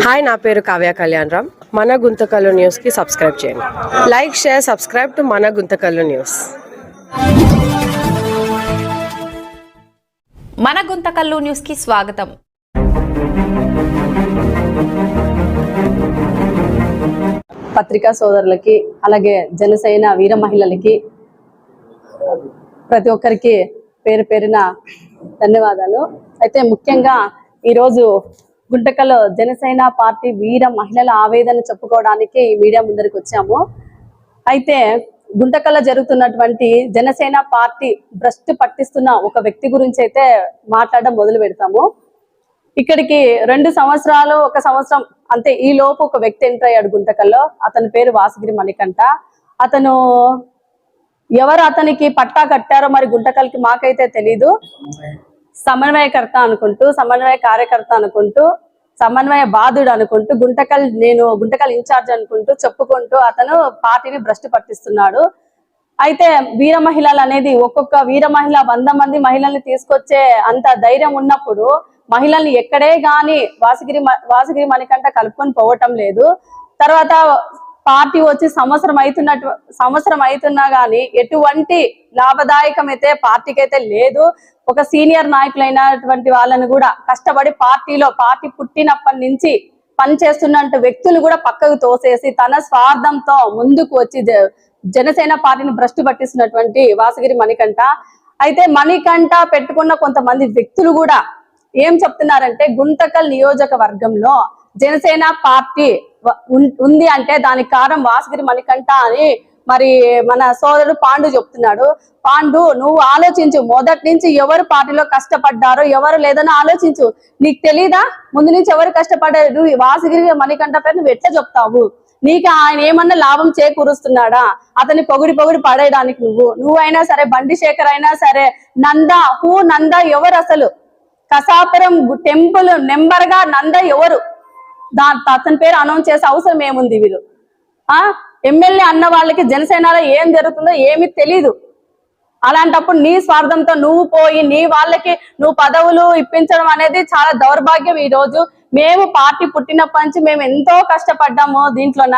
Hi నా పేరు కావ్య కళ్యాణ్ రామ్. మన గుంతకల్లు న్యూస్కి సబ్స్క్రైబ్ చేయండి. లైక్ షేర్ సబ్స్క్రైబ్ టు మన గుంతకల్లు న్యూస్ మన గుంతకల్లు న్యూస్కి స్వాగతం. పత్రికా సోదరులకి అలాగే జనసేన వీర మహిళలకి ప్రతి ఒక్కరికి పేరు పేరున ధన్యవాదాలు. అయితే ముఖ్యంగా ఈరోజు గుంటకల్లో జనసేన పార్టీ వీర మహిళల ఆవేదన చెప్పుకోవడానికి ఈ మీడియా ముందరికి వచ్చాము. అయితే గుంటకల్లో జరుగుతున్నటువంటి జనసేన పార్టీ భ్రష్టు పట్టిస్తున్న ఒక వ్యక్తి గురించి అయితే మాట్లాడడం మొదలు పెడతాము. ఇక్కడికి రెండు సంవత్సరాలు ఒక సంవత్సరం అంతే ఈ లోపు ఒక వ్యక్తి ఎంటర్ అయ్యాడు గుంటకల్లో. అతని పేరు వాసగిరి మణికంఠ. అతను ఎవరు అతనికి పట్టా కట్టారో మరి గుంటకల్కి మాకైతే తెలీదు. సమన్వయకర్త అనుకుంటూ సమన్వయ కార్యకర్త అనుకుంటూ సమన్వయ బాధుడు అనుకుంటూ గుంటకల్ నేను గుంటకల్ ఇన్ఛార్జ్ అనుకుంటూ చెప్పుకుంటూ అతను పార్టీని భ్రష్టు పట్టిస్తున్నాడు. అయితే వీర మహిళలు అనేది ఒక్కొక్క వీర మహిళ వంద మంది మహిళల్ని తీసుకొచ్చే అంత ధైర్యం ఉన్నప్పుడు మహిళల్ని ఎక్కడే గాని వాసగిరి మ- వాసగిరి మణికంట కలుపుకొని పోవటం లేదు. తర్వాత పార్టీ వచ్చి సంవత్సరం అవుతున్నట్టు సంవత్సరం అవుతున్నా గానీ ఎటువంటి లాభదాయకం అయితే పార్టీకి అయితే లేదు. ఒక సీనియర్ నాయకులైనటువంటి వాళ్ళని కూడా కష్టపడి పార్టీలో పార్టీ పుట్టినప్పటి నుంచి పనిచేస్తున్నట్టు వ్యక్తులు కూడా పక్కకు తోసేసి తన స్వార్థంతో ముందుకు వచ్చి జనసేన పార్టీని భ్రష్టు పట్టిస్తున్నటువంటి వాసగిరి మణికంఠ. అయితే మణికంఠ పెట్టుకున్న కొంతమంది వ్యక్తులు కూడా ఏం చెప్తున్నారంటే గుంతకల్ నియోజకవర్గంలో జనసేన పార్టీ ఉంది అంటే దానికి కారణం వాసగిరి మణికంఠ అని మరి మన సోదరుడు పాండు చెప్తున్నాడు. పాండు నువ్వు ఆలోచించు. మొదటి నుంచి ఎవరు పార్టీలో కష్టపడ్డారో ఎవరు లేదని ఆలోచించు. నీకు తెలీదా? ముందు నుంచి ఎవరు కష్టపడ్డారు? నువ్వు వాసగిరి మణికంఠ పేరు నువ్వు ఎట్లా చెప్తావు? నీకు ఆయన ఏమన్నా లాభం చేకూరుస్తున్నాడా? అతని పొగిడి పొగిడి పడేయడానికి నువ్వు. నువ్వైనా సరే బండి శేఖర్ అయినా సరే నంద హూ నంద ఎవరు అసలు? కసాపురం టెంపుల్ నెంబర్గా నంద ఎవరు? దా అతని పేరు అనౌన్స్ చేసే అవసరం ఏముంది వీరు ఆ? ఎమ్మెల్యే అన్న వాళ్ళకి జనసేనలో ఏం జరుగుతుందో ఏమీ తెలీదు. అలాంటప్పుడు నీ స్వార్థంతో నువ్వు పోయి నీ వాళ్ళకి నువ్వు పదవులు ఇప్పించడం అనేది చాలా దౌర్భాగ్యం ఈ రోజు మేము పార్టీ పుట్టినప్పటి నుంచి మేము ఎంతో కష్టపడ్డాము దీంట్లోన.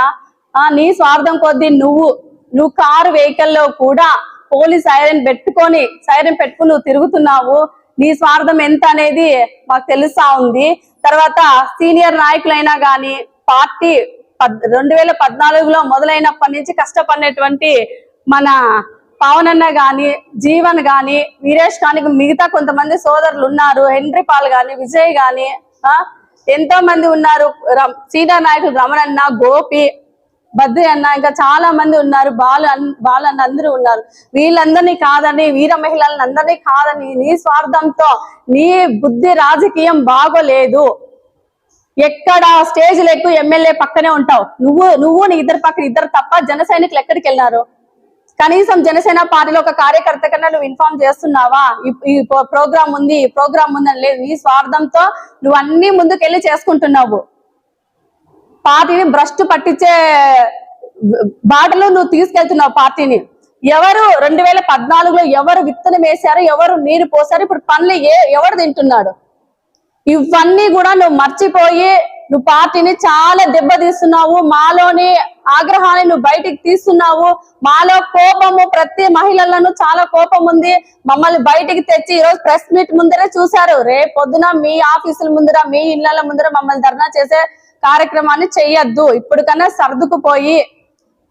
ఆ నీ స్వార్థం కొద్దీ నువ్వు నువ్వు కారు వెహికల్లో కూడా పోలీస్ సైరన్ పెట్టుకొని సైరన్ పెట్టుకుని నువ్వు తిరుగుతున్నావు. నీ స్వార్థం ఎంత అనేది మాకు తెలుస్తా ఉంది. తర్వాత సీనియర్ నాయకులైనా గాని పార్టీ పద్ రెండు వేల పద్నాలుగులో మొదలైనప్పటి నుంచి కష్టపడినటువంటి మన పవన్ అన్న గాని జీవన్ గాని వీరేష్ కానీ మిగతా కొంతమంది సోదరులు ఉన్నారు. హెన్రీ పాల్ గాని విజయ్ గాని ఆ ఎంతో మంది ఉన్నారు సీనియర్ నాయకులు రమణన్న గోపి బద్రి అన్న ఇంకా చాలా మంది ఉన్నారు. బాలు అన్- బాలు అన్న అందరూ ఉన్నారు. వీళ్ళందరినీ కాదని వీర మహిళలను అందరినీ కాదని నీ స్వార్థంతో నీ బుద్ధి రాజకీయం బాగోలేదు. ఎక్కడ స్టేజ్ లెక్కు ఎమ్మెల్యే పక్కనే ఉంటావు. నువ్వు నువ్వు నీ ఇద్దరు పక్కన ఇద్దరు తప్ప జన సైనికులు ఎక్కడికి వెళ్ళినారు? కనీసం జనసేన పార్టీలో ఒక కార్యకర్త కన్నా నువ్వు ఇన్ఫార్మ్ చేస్తున్నావా? ఈ- ఈ ప్రోగ్రామ్ ఉంది ఈ ప్రోగ్రామ్ ఉంది అని లేదు. నీ స్వార్థంతో నువ్వు అన్ని ముందుకెళ్ళి చేసుకుంటున్నావు. పార్టీని భ్రష్టు పట్టించే బాటలో నువ్వు తీసుకెళ్తున్నావు పార్టీని. ఎవరు రెండు వేల పద్నాలుగులో ఎవరు విత్తనం వేశారు ఎవరు నీరు పోసారు ఇప్పుడు పనులు ఏ ఎవరు తింటున్నాడు? ఇవన్నీ కూడా నువ్వు మర్చిపోయి నువ్వు పార్టీని చాలా దెబ్బతీస్తున్నావు. మాలోని ఆగ్రహాన్ని నువ్వు బయటికి తీస్తున్నావు. మాలో కోపము ప్రతి మహిళలను చాలా కోపం ఉంది. మమ్మల్ని బయటికి తెచ్చి ఈరోజు ప్రెస్ మీట్ ముందరే చూశారు. రేపు పొద్దున మీ ఆఫీసుల ముందర మీ ఇళ్ళ ముందర మమ్మల్ని ధర్నా చేసే కార్యక్రమాన్ని చెయ్యొద్దు. ఇప్పుడు కన్నా సర్దుకుపోయి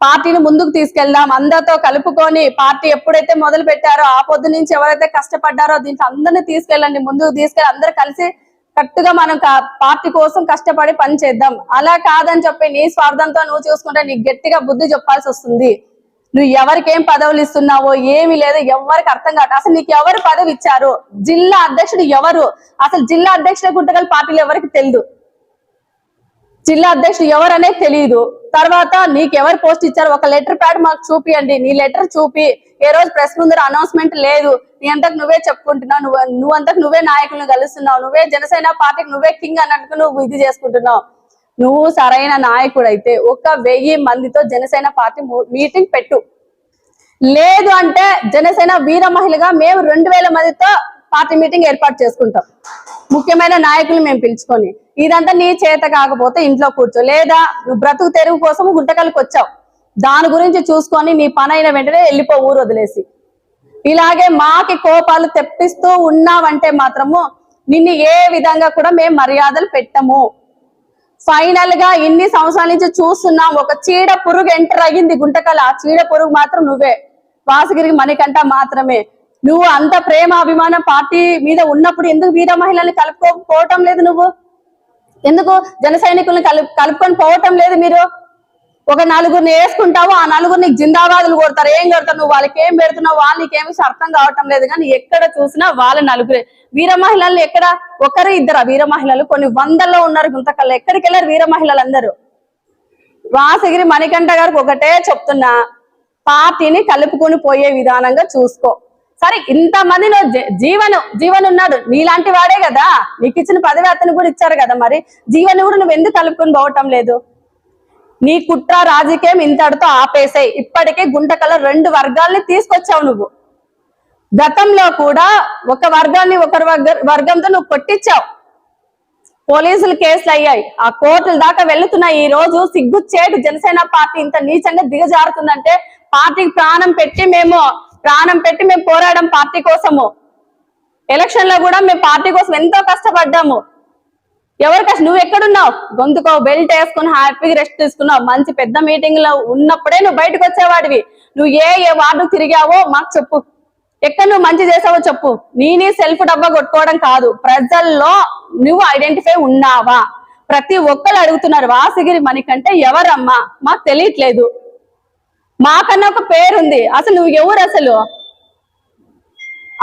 పార్టీని ముందుకు తీసుకెళ్దాం. అందరితో కలుపుకొని పార్టీ ఎప్పుడైతే మొదలు పెట్టారో ఆ పొద్దు నుంచి ఎవరైతే కష్టపడ్డారో దీంట్లో అందరినీ తీసుకెళ్ళండి. ముందుకు తీసుకెళ్ళి అందరు కలిసి కరెక్ట్గా మనం పార్టీ కోసం కష్టపడి పని చేద్దాం. అలా కాదని చెప్పి నీ స్వార్థంతో నువ్వు చూసుకుంటే నీకు గట్టిగా బుద్ధి చెప్పాల్సి వస్తుంది. నువ్వు ఎవరికి ఏం పదవులు ఇస్తున్నావో ఏమీ లేదు ఎవరికి అర్థం కాదు అసలు నీకు ఎవరు పదవి ఇచ్చారు జిల్లా అధ్యక్షుడు ఎవరు? అసలు జిల్లా అధ్యక్షుడు గుంటగల పార్టీలు ఎవరికి తెలియదు జిల్లా అధ్యక్షుడు ఎవరనే తెలియదు తర్వాత నీకు ఎవరు పోస్ట్ ఇచ్చారు ఒక లెటర్ ప్యాడ్ మాకు చూపియండి. నీ లెటర్ చూపి ఏ రోజు ప్రెస్ ముందర అనౌన్స్మెంట్ లేదు. నీ అంతకు నువ్వే చెప్పుకుంటున్నావు. నువ్వు నువ్వంతకు నువ్వే నాయకులను కలుస్తున్నావు. నువ్వే జనసేన పార్టీకి నువ్వే కింగ్ అన్నట్టు నువ్వు ఇది చేసుకుంటున్నావు. నువ్వు సరైన నాయకుడు అయితే ఒక వెయ్యి మందితో జనసేన పార్టీ మీటింగ్ పెట్టు. లేదు అంటే జనసేన వీర మహిళగా మేము రెండు వేల మందితో పార్టీ మీటింగ్ ఏర్పాటు చేసుకుంటాం. ముఖ్యమైన నాయకులు మేము పిలుచుకొని ఇదంతా నీ చేత కాకపోతే ఇంట్లో కూర్చో లేదా నువ్వు బ్రతుకు తెరువు కోసం గుంటకల్కి వచ్చావు. దాని గురించి చూసుకొని నీ పని అయిన వెంటనే వెళ్ళిపో ఊరు వదిలేసి. ఇలాగే మాకి కోపాలు తెప్పిస్తూ ఉన్నావంటే మాత్రము నిన్ను ఏ విధంగా కూడా మేము మర్యాదలు పెట్టము. ఫైనల్గా ఇన్ని సంవత్సరాల నుంచి చూస్తున్నాం ఒక చీడ పురుగు ఎంటర్ అయ్యింది గుంటకల. ఆ చీడ పురుగు మాత్రం నువ్వే. వాసగిరికి మణికంట మాత్రమే. నువ్వు అంత ప్రేమ అభిమానం పార్టీ మీద ఉన్నప్పుడు ఎందుకు వీర మహిళల్ని కలుపుకోకపోవటం లేదు నువ్వు? ఎందుకు జన సైనికుల్ని కలుపు కలుపుకొని పోవటం లేదు మీరు? ఒక నలుగురిని వేసుకుంటావు ఆ నలుగురిని జిందాబాదులు కొడతారు. ఏం కొడతారు? నువ్వు వాళ్ళకి ఏం పెడుతున్నావు? వాళ్ళకి ఏమి అర్థం కావటం లేదు. కానీ ఎక్కడ చూసినా వాళ్ళ నలుగురే. వీర మహిళలు ఎక్కడ? ఒకరు ఇద్దరు వీర మహిళలు? కొన్ని వందల్లో ఉన్నారు గుంతకల్లో. ఎక్కడికి వెళ్ళారు వీర మహిళలు అందరూ? వాసగిరి మణికంఠ గారికి ఒకటే చెప్తున్నా. పార్టీని కలుపుకొని పోయే విధానంగా చూసుకో. సరే ఇంత మందిలో జీవను జీవన్ ఉన్నాడు నీలాంటి వాడే కదా. నీకు ఇచ్చిన పదవి అతను కూడా ఇచ్చారు కదా మరి. జీవన్ కూడా నువ్వు ఎందుకు కలుపుకొని పోవటం లేదు? నీ కుట్ర రాజకీయం ఇంతటితో ఆపేసాయి. ఇప్పటికే గుంటకల రెండు వర్గాల్ని తీసుకొచ్చావు నువ్వు. గతంలో కూడా ఒక వర్గాన్ని ఒకరి వర్గ వర్గంతో నువ్వు కొట్టించావు పోలీసులు కేసులు అయ్యాయి. ఆ కోర్టుల దాకా వెళ్తున్నాయి. ఈ రోజు సిగ్గుచ్చేటు జనసేన పార్టీ ఇంత నీచంగా దిగజారుతుందంటే పార్టీకి ప్రాణం పెట్టి మేము ప్రాణం పెట్టి మేము పోరాడం పార్టీ కోసము. ఎలక్షన్లో కూడా మేము పార్టీ కోసం ఎంతో కష్టపడ్డాము. ఎవరు కష్టం నువ్వు ఎక్కడున్నావు? గొంతుకో బెల్ట్ వేసుకుని హ్యాపీగా రెస్ట్ తీసుకున్నావు. మంచి పెద్ద మీటింగ్లో ఉన్నప్పుడే నువ్వు బయటకు వచ్చేవాడివి. నువ్వు ఏ ఏ వార్డు తిరిగావో మాకు చెప్పు. ఎక్కడ నువ్వు మంచి చేసావో చెప్పు. నేనే సెల్ఫ్ డబ్బా కొట్టుకోవడం కాదు. ప్రజల్లో నువ్వు ఐడెంటిఫై ఉన్నావా? ప్రతి ఒక్కరు అడుగుతున్నారు వాసగిరి మణికంటే ఎవరమ్మా? మాకు తెలియట్లేదు. మాకన్నా ఒక పేరుంది. అసలు నువ్వు ఎవరు అసలు?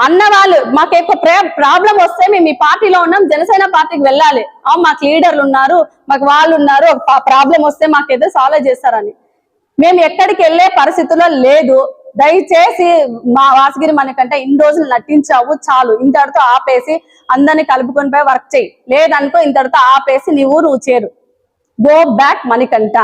అన్న వాళ్ళు మాకు ఎక్కువ ప్రాబ్లం వస్తే మేము ఈ పార్టీలో ఉన్నాం జనసేన పార్టీకి వెళ్ళాలి. ఆ మాకు లీడర్లు ఉన్నారు మాకు వాళ్ళు ఉన్నారు ప్రాబ్లం వస్తే మాకేదో సాల్వ్ చేస్తారని. మేము ఎక్కడికి వెళ్ళే పరిస్థితుల్లో లేదు. దయచేసి మా వాసగిరి మనకంటే ఇన్ని రోజులు నటించావు చాలు. ఇంతటితో ఆపేసి అందరిని కలుపుకొని పోయి వర్క్ చేయి. లేదనుకో ఇంతటితో ఆపేసి నీ ఊరు నువ్వు చేరు గో బ్యాక్ మణికంట